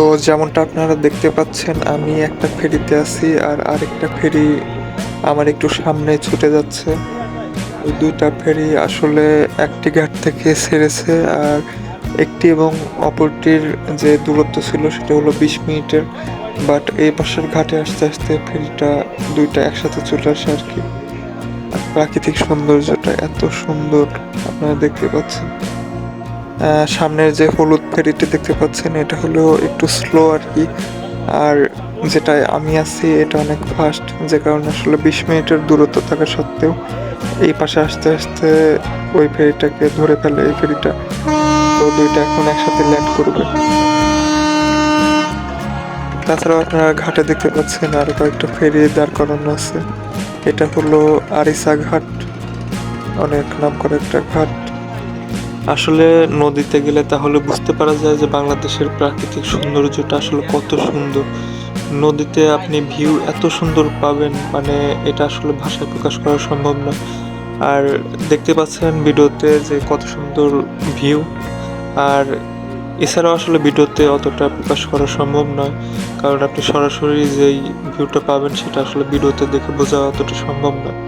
তো যেমনটা আপনারা দেখতে পাচ্ছেন, আমি একটা ফেরিতে আছি আর আরেকটা ফেরি আমার একটু সামনে ছুটে যাচ্ছে। ওই দুইটা ফেরি আসলে একটি ঘাট থেকে ছেড়েছে আর একটি এবং অপরটির যে দূরত্ব ছিল সেটা হলো বিশ মিনিটের। বাট এই পাশের ঘাটে আসতে আসতে ফেরিটা দুইটা একসাথে চলে আসে আর কি। প্রাকৃতিক সৌন্দর্যটা এত সুন্দর, আপনারা দেখতে পাচ্ছেন। সামনের যে হলুদ ফেরিটি দেখতে পাচ্ছেন, এটা হলো একটু স্লো আর কি। আর যেটায় আমি আছি, এটা অনেক ফাস্ট যে কারণে আসলে বিশ মিনিটের দূরত্ব থাকা সত্ত্বেও এই পাশে আসতে আসতে ওই ফেরিটাকে ধরে ফেলে। এই ফেরিটা তো দুইটা এখন একসাথে ল্যান্ড করবে। তাছাড়াও আপনারা ঘাটে দেখতে পাচ্ছেন আরও কয়েকটা ফেরি দাঁড় করানো আছে। এটা হলো আরিসা ঘাট, অনেক নাম করা একটা ঘাট। আসলে নদীতে গেলে তাহলে বুঝতে পারা যায় যে বাংলাদেশের প্রাকৃতিক সৌন্দর্যটা আসলে কত সুন্দর। নদীতে আপনি ভিউ এত সুন্দর পাবেন মানে এটা আসলে ভাষায় প্রকাশ করা সম্ভব না। আর দেখতে পাচ্ছেন ভিডিওতে যে কত সুন্দর ভিউ আর এছাড়াও আসলে ভিডিওতে অতটা প্রকাশ করা সম্ভব নয়, কারণ আপনি সরাসরি যেই ভিউটা পাবেন সেটা আসলে ভিডিওতে দেখে বোঝা অতটা সম্ভব নয়।